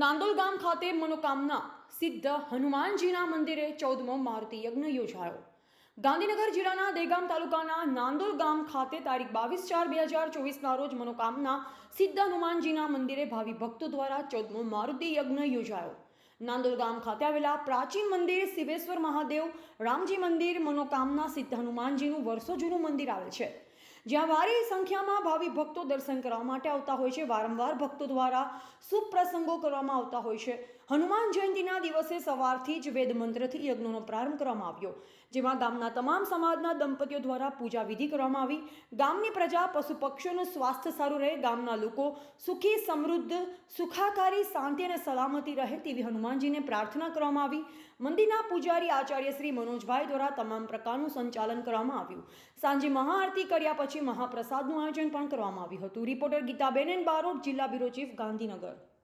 નાંદોલ ગામ ખાતે મનોકામના સિદ્ધ હનુમાનજીના મંદિરે ચૌદમો મારુતિ યજ્ઞ યોજાયો. ગાંધીનગર જિલ્લાના દેગામ તાલુકાના નાંદોલ ગામ ખાતે તારીખ બાવીસ ચાર બે હજાર ચોવીસના રોજ મનોકામના સિદ્ધ હનુમાનજીના મંદિરે ભાવિ ભક્તો દ્વારા ચૌદમો મારુતિ યજ્ઞ યોજાયો. નાંદોલ ગામ ખાતે આવેલા પ્રાચીન મંદિર શિવેશ્વર મહાદેવ રામજી મંદિર મનોકામના સિદ્ધ હનુમાનજીનું વર્ષો જૂનું મંદિર આવેલ છે. જ્યાં વારી સંખ્યામાં ભાવિ ભક્તો દર્શન કરવા માટે આવતા હોય છે. વારંવાર ભક્તો દ્વારા સુપ્રસંગો પ્રસંગો કરવામાં આવતા હોય છે. હનુમાન જયંતિના દિવસે સવારથી જ વેદ મંત્રથી યજ્ઞનો પ્રારંભ કરવામાં આવ્યો, જેમાં ગામના તમામ સમાજના દંપતીઓ દ્વારા પૂજા વિધિ કરવામાં આવી. ગામની પ્રજા પશુ પક્ષીઓનું સ્વાસ્થ્ય સારું રહે, ગામના લોકો સુખી, સમૃદ્ધ, સુખાકારી, શાંતિ અને સલામતી રહે તેવી હનુમાનજીને પ્રાર્થના કરવામાં આવી. મંદિરના પૂજારી આચાર્ય શ્રી મનોજભાઈ દ્વારા તમામ પ્રકારનું સંચાલન કરવામાં આવ્યું. સાંજે મહાઆરતી કર્યા પછી મહાપ્રસાદનું આયોજન પણ કરવામાં આવ્યું હતું. રિપોર્ટર ગીતાબેન બારોટ જિલ્લા બ્યુરો ચીફ ગાંધીનગર.